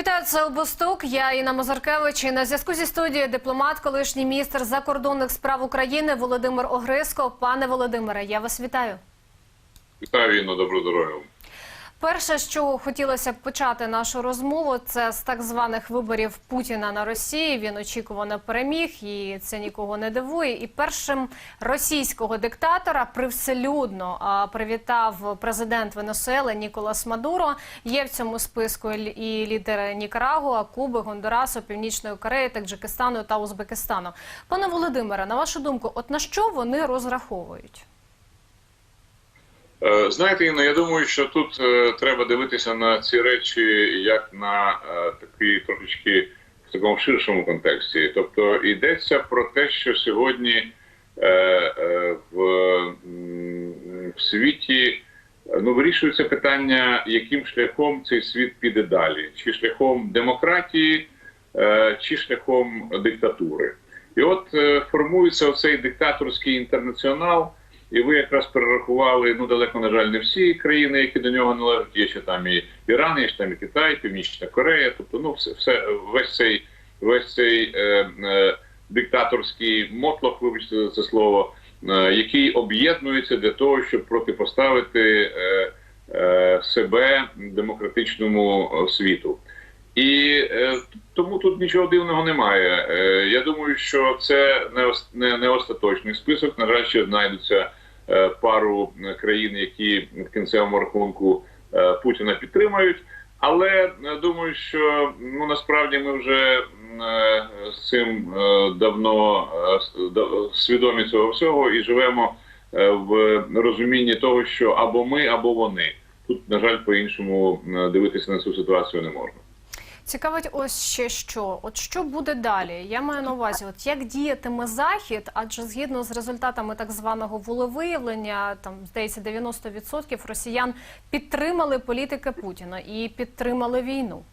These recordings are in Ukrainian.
Вітаю, це Обосток. Я Інна Мазаркевич. І на зв'язку зі студією дипломат, колишній міністр закордонних справ України Володимир Огриско. Пане Володимире, я вас вітаю. Вітаю Інно, добро здоров'я. Перше, що хотілося б почати нашу розмову, це з так званих виборів Путіна на Росії. Він очікувано переміг, і це нікого не дивує. І першим російського диктатора привселюдно привітав президент Венесуели Ніколас Мадуро. Є в цьому списку і лідери Нікарагуа, Куби, Гондурасу, Північної Кореї, Таджикистану та Узбекистану. Пане Володимире, на вашу думку, от на що вони розраховують? Е, Знаєте, Інно, я думаю, що тут е, треба дивитися на ці речі як на е, такий трошечки в такому ширшому контексті. Тобто йдеться про те, що сьогодні в, в світі ну, вирішується питання, яким шляхом цей світ піде далі, чи шляхом демократії, чи шляхом диктатури. І от формується оцей диктаторський інтернаціонал. І ви якраз перерахували ну далеко на жаль не всі країни, які до нього належать. Є ще там і Іран, є ще там і Китай, Північна Корея. Тобто, ну все, все весь цей весь цей е, е, диктаторський мотлох, вибачте за це слово, е, який об'єднується для того, щоб протипоставити е, е, себе демократичному е, світу. І е, тому тут нічого дивного немає. Е, я думаю, що це не, не, не остаточний список. На жаль, ще знайдуться пару е, країн, які в кінцевому рахунку е, Путіна підтримають. Але е, думаю, що ну насправді ми вже е, з цим е, давно е, свідомі цього всього і живемо е, в розумінні того, що або ми, або вони. Тут, на жаль, по-іншому е, дивитися на цю ситуацію не можна. Цікавить ось ще що. От що буде далі? Я маю на увазі, от як діятиме захід, адже згідно з результатами так званого волевиявлення, там здається 90% росіян підтримали політики Путіна і підтримали війну.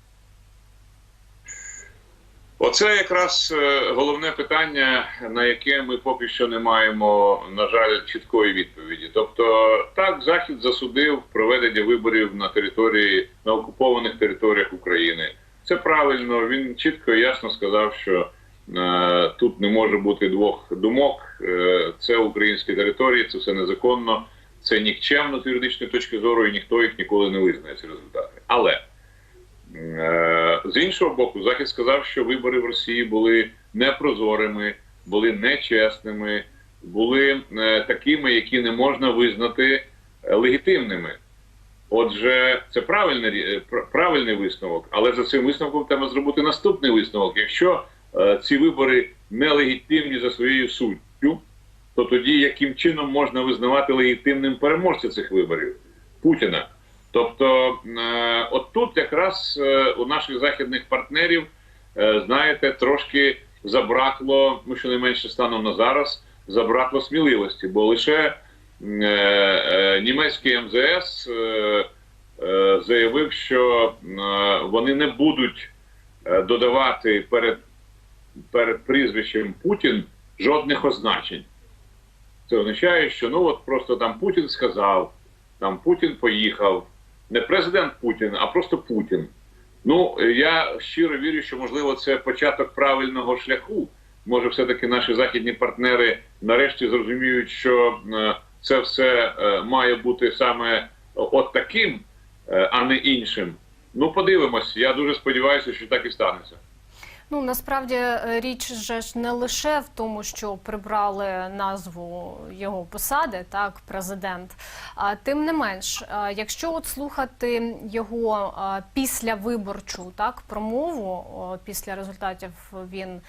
Оце якраз е, головне питання, на яке ми поки що не маємо, на жаль, чіткої відповіді. Тобто, так, Захід засудив проведення виборів на території на окупованих територіях України. Це правильно. Він чітко і ясно сказав, що е, тут не може бути двох думок. Е, це українські території, це все незаконно, це нікчемно з юридичної точки зору, і ніхто їх ніколи не визнає ці результати. Але Е, З іншого боку, Захід сказав, що вибори в Росії були непрозорими, були нечесними, були е, такими, які не можна визнати легітимними. Отже, це правильний, е, пр- правильний висновок, але за цим висновком треба зробити наступний висновок. Якщо е, ці вибори нелегітимні за своєю суттю, то тоді яким чином можна визнавати легітимним переможця цих виборів Путіна? Тобто, е, от тут якраз е, у наших західних партнерів, е, знаєте, трошки забракло, ну щонайменше станом на зараз, забракло сміливості, бо лише німецький МЗС е, е, заявив, що е, вони не будуть е, додавати перед, перед прізвищем Путін жодних означень. Це означає, що ну от просто там Путін сказав, там Путін поїхав. Не президент Путін, а просто Путін. Ну я щиро вірю, що можливо це початок правильного шляху. Може, все-таки наші західні партнери нарешті зрозуміють, що е, це все е, має бути саме от таким, е, а не іншим. Ну, подивимось. Я дуже сподіваюся, що так і станеться. Ну насправді е, річ же ж не лише в тому, що прибрали назву його посади, так президент. А тим не менш, е, якщо от слухати його е, післявиборчу так промову, після результатів він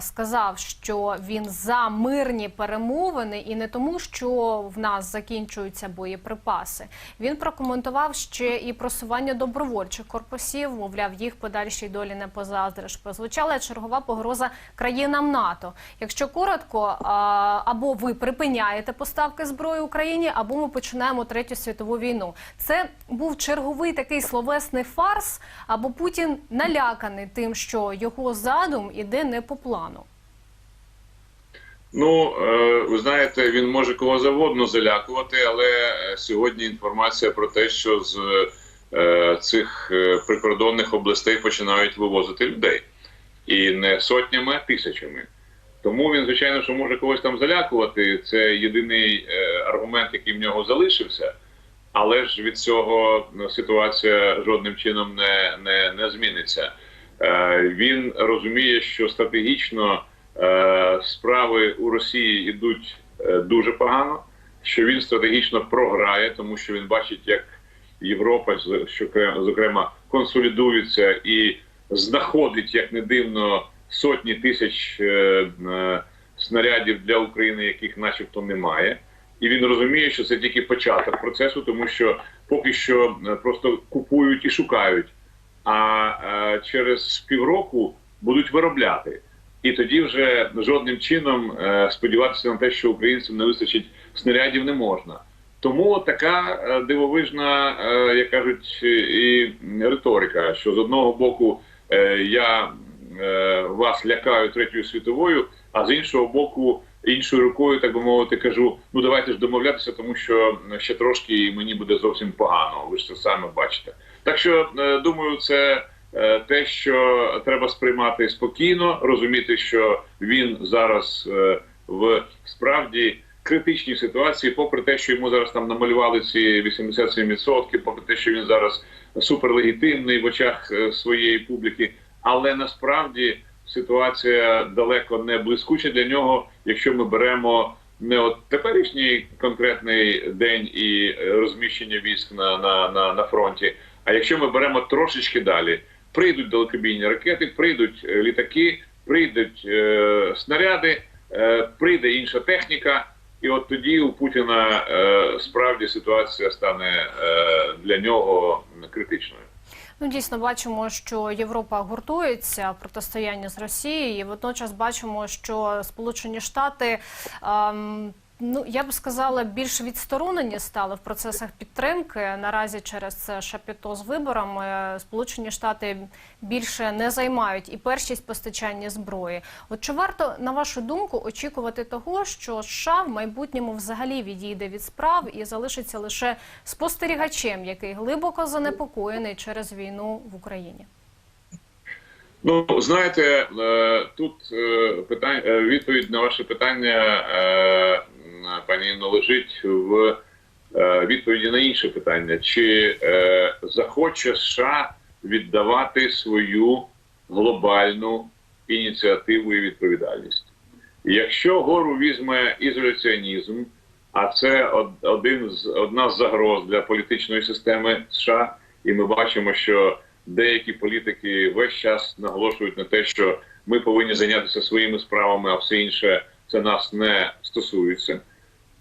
сказав, що він за мирні перемовини, і не тому, що в нас закінчуються боєприпаси. Він прокоментував ще і просування добровольчих корпусів, мовляв, їх подальшій долі не позаздриш. Прозвучала чергова погроза країнам НАТО. Якщо коротко, або ви припиняєте поставки зброї Україні, або ми починаємо третю світову війну. Це був черговий такий словесний фарс, або Путін наляканий тим, що його задум іде не по плану. Ну, е, ви знаєте, він може кого завгодно залякувати, але е, сьогодні інформація про те, що з е, цих прикордонних областей починають вивозити людей і не сотнями, а тисячами. Тому він, звичайно, що може когось там залякувати. Це єдиний е, аргумент, який в нього залишився. Але ж від цього ну, ситуація жодним чином не, не, не зміниться. Е, він розуміє, що стратегічно е, справи у Росії йдуть е, дуже погано, що він стратегічно програє, тому що він бачить, як Європа, зокрема, консолідується і знаходить, як не дивно, сотні тисяч е, е, снарядів для України, яких начебто немає. І він розуміє, що це тільки початок процесу, тому що поки що е, просто купують і шукають, а е, через півроку будуть виробляти. І тоді вже жодним чином е, сподіватися на те, що українцям не вистачить снарядів, не можна. Тому така е, дивовижна, е, як кажуть, і риторика, що з одного боку я е, вас лякаю третьою світовою, а з іншого боку, іншою рукою, так би мовити, кажу: ну давайте ж домовлятися, тому що ще трошки і мені буде зовсім погано. Ви ж це саме бачите. Так що е, думаю, це е, те, що треба сприймати спокійно, розуміти, що він зараз е, в справді критичній ситуації, попри те, що йому зараз там намалювали ці 87%, попри те, що він зараз суперлегітимний в очах е, своєї публіки, але насправді ситуація далеко не блискуча для нього, якщо ми беремо не от теперішній конкретний день і е, розміщення військ на, на, на, на фронті. А якщо ми беремо трошечки далі, прийдуть далекобійні ракети, прийдуть е, літаки, прийдуть е, снаряди, е, прийде інша техніка, і от тоді у Путіна е, справді ситуація стане е, для нього критичною. Ну, дійсно бачимо, що Європа гуртується протистояння з Росією. Водночас бачимо, що Сполучені Штати. ем, Ну, я б сказала, більш відсторонені стали в процесах підтримки. Наразі через це шапіто з виборами Сполучені Штати більше не займають і першість постачання зброї. От чи варто, на вашу думку, очікувати того, що США в майбутньому взагалі відійде від справ і залишиться лише спостерігачем, який глибоко занепокоєний через війну в Україні? Ну, знаєте, е, тут е, питання е, відповідь на ваше питання, пані лежить в відповіді на інше питання: чи захоче США віддавати свою глобальну ініціативу і відповідальність? Якщо гору візьме ізоляціонізм, а це один з одна з загроз для політичної системи США, і ми бачимо, що деякі політики весь час наголошують на те, що ми повинні зайнятися своїми справами, а все інше це нас не стосується.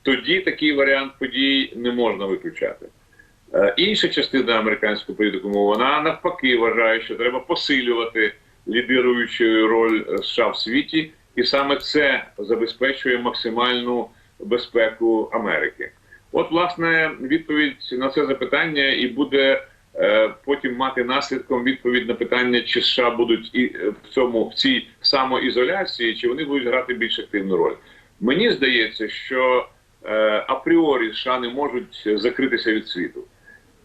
Тоді такий варіант подій не можна виключати. Е, Інша частина американського політикуму вона навпаки вважає, що треба посилювати лідируючу роль США в світі, і саме це забезпечує максимальну безпеку Америки. От, власне, відповідь на це запитання і буде потім мати наслідком відповідь на питання, чи США будуть і е, в цьому в цій самоізоляції, чи вони будуть грати більш активну роль. Мені здається, що е, апріорі США не можуть закритися від світу.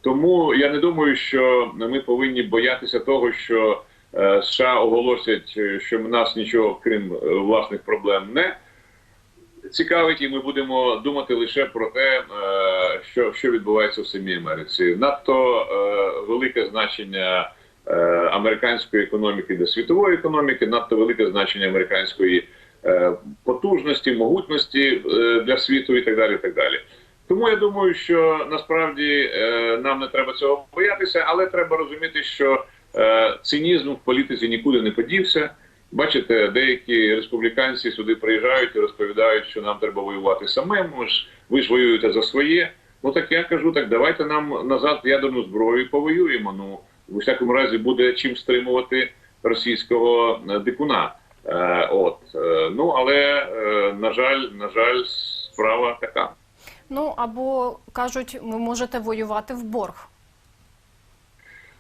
Тому я не думаю, що ми повинні боятися того, що е, США оголосять, е, що в нас нічого крім е, власних проблем не цікавить, і ми будемо думати лише про те, е, що, що відбувається в самій Америці. Надто е, велике значення е, американської економіки для світової економіки, надто велике значення американської е, потужності, могутності для світу і так далі. І так далі. Тому я думаю, що насправді нам не треба цього боятися, але треба розуміти, що цинізм в політиці нікуди не подівся. Бачите, деякі республіканці сюди приїжджають і розповідають, що нам треба воювати самим. Ви ж ви ж воюєте за своє. Ну так я кажу, так давайте нам назад ядерну зброю і повоюємо. Ну в усякому разі буде чим стримувати російського е, дикуна. Е, от е, ну але е, на жаль, на жаль, справа така. Ну або кажуть, ви можете воювати в борг.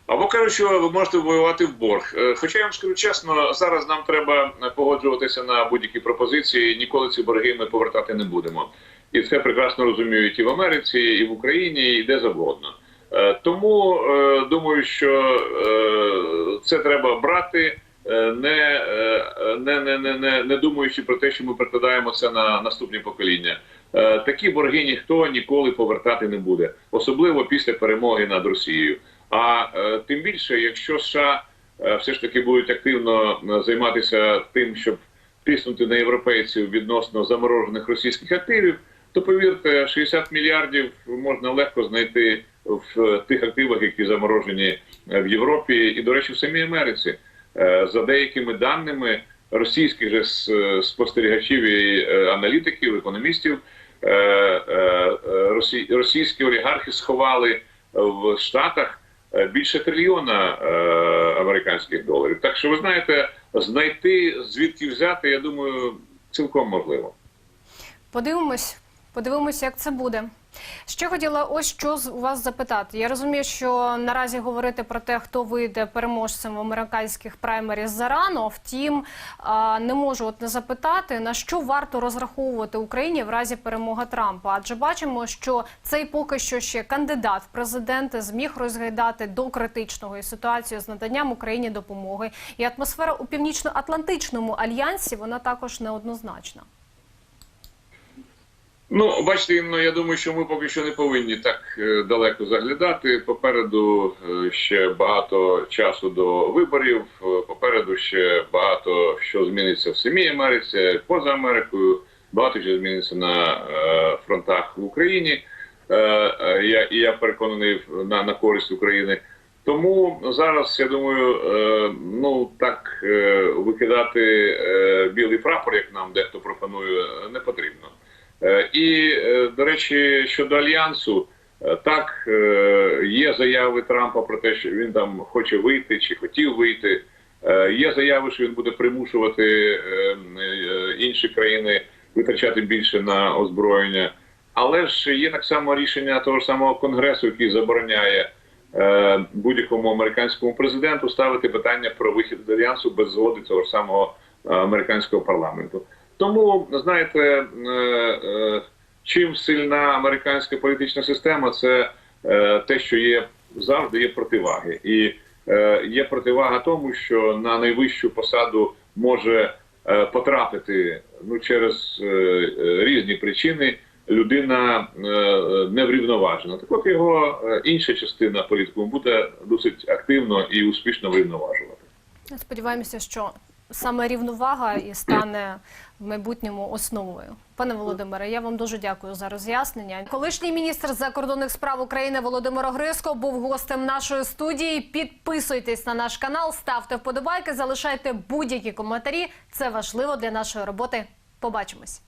Або кажуть, що ви можете воювати в борг. Е, Хоча я вам скажу чесно, зараз нам треба погоджуватися на будь-які пропозиції. Ніколи ці борги ми повертати не будемо. І це прекрасно розуміють і в Америці, і в Україні, і де завгодно. Е, Тому е, думаю, що е, це треба брати, не, не, не, не, не, думаючи про те, що ми прикладаємо це на наступні покоління. Такі борги ніхто ніколи повертати не буде, особливо після перемоги над Росією. А тим більше, якщо США все ж таки будуть активно займатися тим, щоб тиснути на європейців відносно заморожених російських активів, то повірте, 60 мільярдів можна легко знайти в тих активах, які заморожені е, в Європі, і, до речі, в самій Америці. Е, За деякими даними російських же спостерігачів і е, аналітиків, економістів, росі- російські олігархи сховали в Штатах більше трильйона американських доларів. Так що ви знаєте, знайти звідки взяти, я думаю, цілком можливо. Подивимось, подивимось, як це буде. Ще хотіла ось що у вас запитати. Я розумію, що наразі говорити про те, хто вийде переможцем в американських праймеріз зарано. Втім, не можу от не запитати, на що варто розраховувати Україні в разі перемоги Трампа. Адже бачимо, що цей поки що ще кандидат в президенти зміг розгайдати до критичного і ситуацію з наданням Україні допомоги. І атмосфера у північно-атлантичному альянсі вона також неоднозначна. Ну, бачите, Інно, я думаю, що ми поки що не повинні так е, далеко заглядати. Попереду е, ще багато часу до виборів. е, Попереду ще багато що зміниться в самій Америці, поза Америкою. Багато що зміниться на фронтах в Україні. Я і я переконаний на, на користь України. Тому зараз я думаю, ну так викидати білий прапор, як нам дехто пропонує, не потрібно. Е, І, е, до речі, щодо альянсу, е, так є заяви Трампа про те, що він там хоче вийти чи хотів вийти. Є заяви, що він буде примушувати інші країни витрачати більше на озброєння. Але ж є так само рішення того ж самого конгресу, який забороняє будь-якому американському президенту ставити питання про вихід з альянсу без згоди того ж самого американського парламенту. Тому знаєте, е, е, чим сильна американська політична система, це е, те, що є завжди є противаги, і є противага тому, що на найвищу посаду може потрапити ну через різні причини людина неврівноважена. Так от його інша частина політику буде досить активно і успішно врівноважувати. Сподіваємося, що саме рівновага і стане в майбутньому основою. Пане Володимире, я вам дуже дякую за роз'яснення. Колишній міністр закордонних справ України Володимир Огриско був гостем нашої студії. Підписуйтесь на наш канал, ставте вподобайки, залишайте будь-які коментарі. Це важливо для нашої роботи. Побачимось.